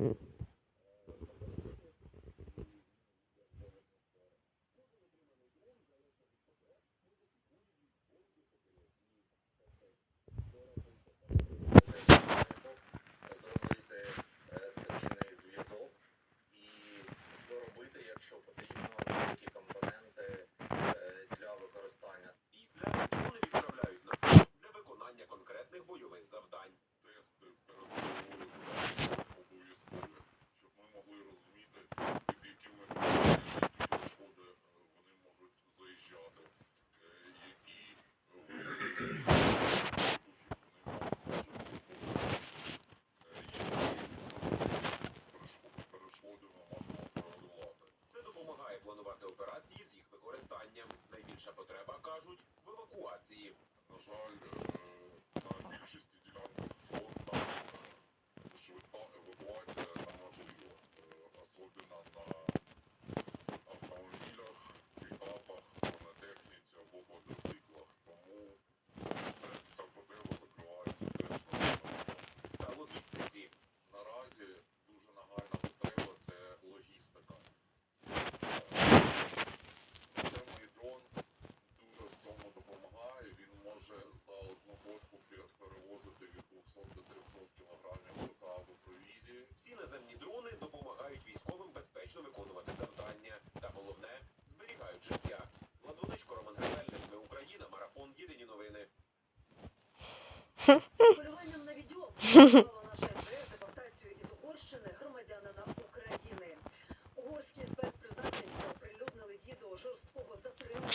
Mm. Полюванням на відео виявила наша МЗС депортацію із Угорщини громадянина України. Угорські спецпризначенці оприлюднили відео жорсткого затримання.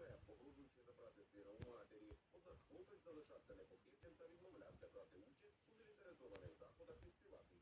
себе, погружуючи забрати сина у матері. Однак хлопець залишався непокірним та відмовлявся брати участь у мілітаризованих заходах і співати.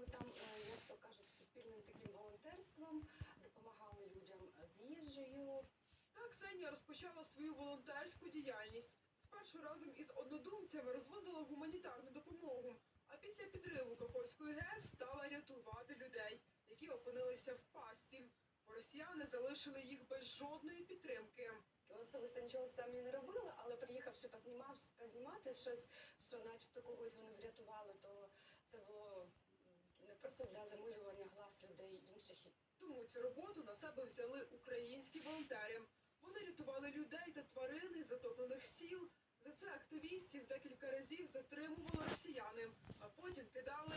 ми там, е, як то кажуть, спільним таким волонтерством допомагали людям з їжею. Так Ксенія розпочала свою волонтерську діяльність. Спершу разом із однодумцями розвозила гуманітарну допомогу. А після підриву Кокольської ГЕС стала рятувати людей, які опинилися в пасті. Росіяни залишили їх без жодної підтримки. Особисто нічого самі не робили, але приїхавши познімавши, познімати щось, що начебто когось вони врятували, то це було просто для замилювання глаз людей інших. Тому цю роботу на себе взяли українські волонтери. Вони рятували людей та тварин із затоплених сіл. За це активістів декілька разів затримували росіяни, а потім кидали